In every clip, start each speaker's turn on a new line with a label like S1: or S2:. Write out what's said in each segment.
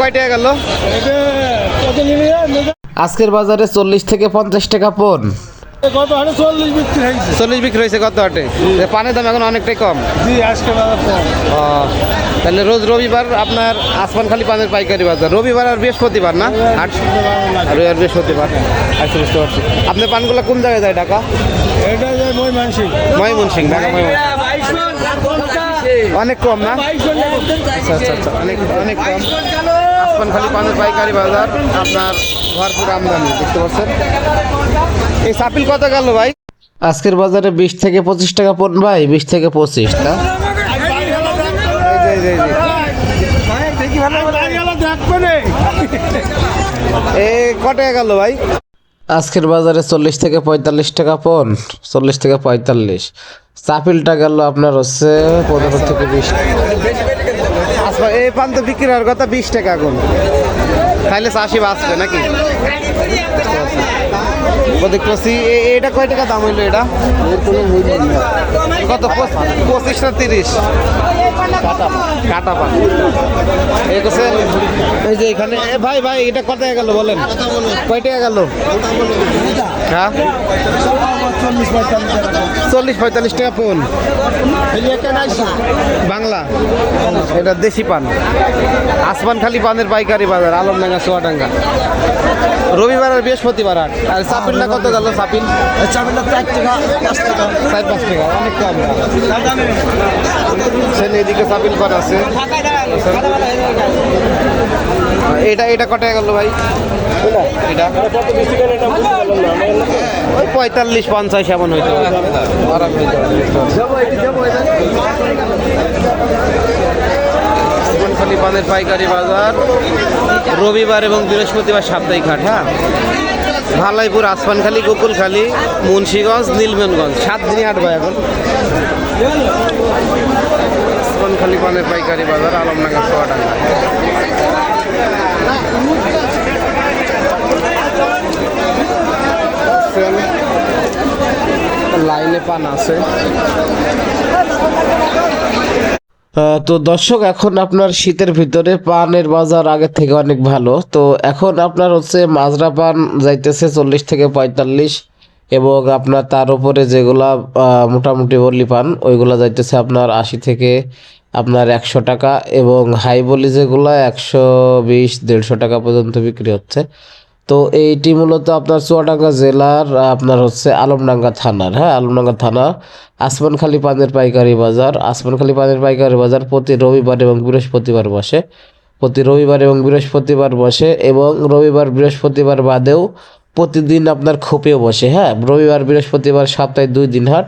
S1: কয় টাকা গেল? আজকের বাজারে চল্লিশ থেকে পঞ্চাশ টাকা
S2: হাটে চল্লিশ বিক্রি হয়েছে
S1: চল্লিশ বিক্রি হয়েছে কত হাটে? পানের দাম এখন অনেকটাই কম।
S2: জি আজকে বাজার
S1: তাহলে রোজ রবিবার আপনার আসমান খালি পানের পাইকারি বাজার। রবিবার আর বৃহস্পতিবার না? হাট রবিবার বৃহস্পতিবার। আচ্ছা বুঝতে পারছি। আপনার পানগুলো কোন জায়গায় যায় ঢাকা?
S2: এটা মই
S1: ময়মনসিং ঢাকা ময়মনসিং অনেক কম না? আচ্ছা আচ্ছা আচ্ছা। অনেক অনেক কম। আসমান খালি পানের পাইকারি বাজার আপনার ভরপুর আমদানি বুঝতে পারছেন এই সাপিল কত গেল ভাই? আজকের বাজারে বিশ থেকে পঁচিশ টাকা পড়ন ভাই বিশ থেকে পঁচিশ না? এ গেল ভাই? আজকের বাজারে চল্লিশ থেকে পঁয়তাল্লিশ টাকা পন চল্লিশ থেকে পঁয়তাল্লিশ। চাপিলটা গেল আপনার হচ্ছে পনেরো থেকে বিশ এই পান তো বিক্রি হওয়ার কথা বিশ টাকা এখন তাহলে চাষি বাঁচবে নাকি? কষি এটা কয় টাকা দাম হইল এটা? কত? পঁচিশ না তিরিশ? কাটা পান এই যে এখানে ভাই ভাই, এটা কত গেল বলেন? কয় টাকা গেল? হ্যাঁ?
S2: চল্লিশ পঁয়তাল্লিশ
S1: টাকা পন। বাংলা। এটা দেশি পান। আসমান খালি পানের পাইকারি বাজার, আলমডাঙ্গা, সোয়াডাঙ্গা। রবিবার আর বৃহস্পতিবার হাট আর সাপিলটা কত গেল সাপিল
S2: চাবিটা চার টাকা পাঁচ টাকা।
S1: চার পাঁচ টাকা অনেক কম। সেন এদিকে সাপিল পান আছে। এটা এটা কত গেল ভাই? এটা? ওই পঁয়তাল্লিশ পঞ্চাশ এমন হইতো পানের পাইকারি বাজার রবিবার এবং বৃহস্পতিবার সাপ্তাহিক হাট হ্যাঁ? ভালাইপুর, আসমানখালী, গোকুলখালী, মুন্সীগঞ্জ, নীলমনগঞ্জ। সাত দিনই হাট ভাই এখন। আসমানখালী পানের পাইকারি বাজার, আলমডাঙ্গা সোয়াডাঙ্গা লাইনে পান আছে। তো দর্শক, এখন আপনার শীতের ভিতরে পানের বাজার আগের থেকে অনেক ভালো। তো এখন আপনার হচ্ছে মাজরা পান যাইতেছে চল্লিশ থেকে পঁয়তাল্লিশ এবং আপনার তার উপরে যেগুলা মোটামুটি বলি পান, ওইগুলা যাইতেছে আপনার আশি থেকে আপনার একশো টাকা এবং হাই বলি যেগুলা একশো বিশ, দেড়শো টাকা পর্যন্ত বিক্রি হচ্ছে। তো এইটি মূলত আপনার চুয়াডাঙ্গা জেলার আপনার হচ্ছে আলমডাঙ্গা থানার হ্যাঁ? আলমডাঙ্গা থানা, আসমানখালী পানের পাইকারি বাজার। আসমানখালী পানের পাইকারি বাজার প্রতি রবিবার এবং বৃহস্পতিবার বসে। প্রতি রবিবার এবং বৃহস্পতিবার বসে এবং রবিবার, বৃহস্পতিবার বাদেও প্রতিদিন আপনার খোপেও বসে হ্যাঁ? রবিবার, বৃহস্পতিবার সপ্তাহে দুই দিন হাট।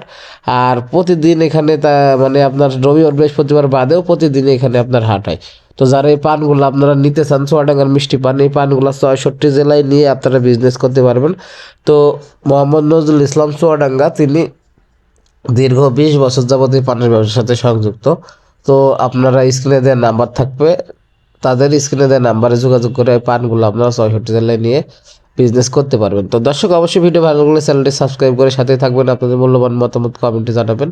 S1: আর প্রতিদিন এখানে তা মানে আপনার রবিবার, বৃহস্পতিবার বাদেও প্রতিদিন এখানে আপনার হাট হয়। তো যারা এই পানগুলো আপনারা নিতে চান, চুয়াডাঙ্গার মিষ্টি পান, এই পানগুলো ছয়ষট্টি জেলায় নিয়ে আপনারা বিজনেস করতে পারবেন। তো মোহাম্মদ নজরুল ইসলাম চুয়াডাঙ্গা, তিনি দীর্ঘ বিশ বছর যাবত এই পানের ব্যবসার সাথে সংযুক্ত। তো আপনারা স্ক্রিনে দেওয়া নাম্বার থাকবে। তাদের স্ক্রিনে দেওয়া নাম্বারে যোগাযোগ করে পানগুলো আপনারা ছয়ষট্টি জেলায় নিয়ে বিজনেস করতে পারবেন। তো দর্শক, অবশ্যই ভিডিও ভালো লাগলে চ্যানেলটি সাবস্ক্রাইব করে সাথে থাকবেন। আপনাদের মূল্যবান মতামত কমেন্টে জানাবেন।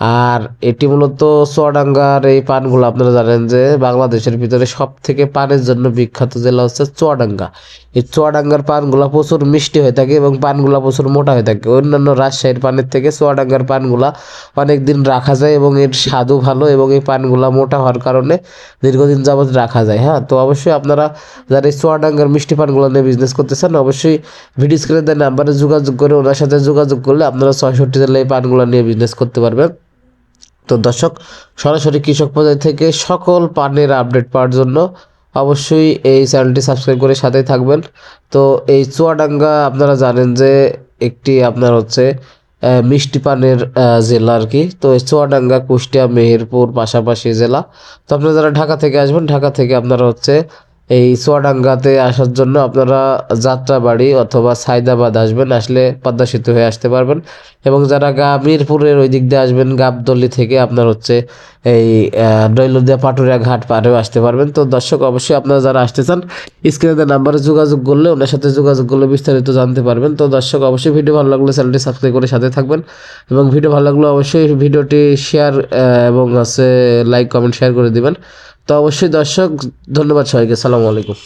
S1: আর এটি মূলত চুয়াডাঙ্গার এই পানগুলো আপনারা জানেন যে বাংলাদেশের ভিতরে সব থেকে পানের জন্য বিখ্যাত জেলা হচ্ছে চুয়াডাঙ্গা। এই চুয়াডাঙ্গার পানগুলো প্রচুর মিষ্টি হয়ে থাকে এবং পানগুলা প্রচুর মোটা হয়ে থাকে। অন্যান্য রাজশাহীর পানের থেকে চুয়াডাঙ্গার পানগুলা অনেক দিন রাখা যায় এবং এর স্বাদও ভালো এবং এই পানগুলা মোটা হওয়ার কারণে দীর্ঘদিন যাবত রাখা যায় হ্যাঁ? তো অবশ্যই আপনারা যারা এই চুয়াডাঙ্গার মিষ্টি পানগুলো নিয়ে বিজনেস করতে চান অবশ্যই ভিডিও স্ক্রিনে নাম্বারে যোগাযোগ করে ওনার সাথে যোগাযোগ করলে আপনারা ছয়ষট্টি জেলায় এই পানগুলো নিয়ে বিজনেস করতে পারবেন। তো দর্শক, সরাসরি কৃষক পর্যায় থেকে সকল পানের আপডেট পাওয়ার জন্য অবশ্যই এই চ্যানেলটি সাবস্ক্রাইব করে সাথেই থাকবেন। তো এই চুয়াডাঙ্গা, আপনারা জানেন যে একটি আপনার হচ্ছে মিষ্টি পানের জেলা আর কি। তো চুয়াডাঙ্গা, কুষ্টিয়া, মেহেরপুর পাশাপাশি জেলা। তো আপনারা যারা ঢাকা থেকে আসবেন, ঢাকা থেকে আপনারা হচ্ছে এই চুয়াডাঙ্গাতে আসার জন্য আপনারা যাত্রাবাড়ি অথবা সাইদাবাদ আসবেন, আসলে পদ্মা সেতু হয়ে আসতে পারবেন। এবং যারা গা মিরপুরের ওই দিক দিয়ে আসবেন গাবদলি থেকে আপনার হচ্ছে এই দৈলদিয়া পাটুরিয়া ঘাট পারেও আসতে পারবেন। তো দর্শক, অবশ্যই আপনারা যারা আসতে চান, স্ক্রিনে নাম্বারে যোগাযোগ করলে ওনার সাথে যোগাযোগ করলে বিস্তারিত জানতে পারবেন। তো দর্শক, অবশ্যই ভিডিও ভালো লাগলে চ্যানেলটি সাবস্ক্রাইব করে সাথে থাকবেন। এবং ভিডিও ভালো লাগলে অবশ্যই ভিডিওটি শেয়ার এবং আছে লাইক, কমেন্ট, শেয়ার করে দিবেন। তো অবশ্যই দর্শক ধন্যবাদ সবাইকে। সালামু আলাইকুম।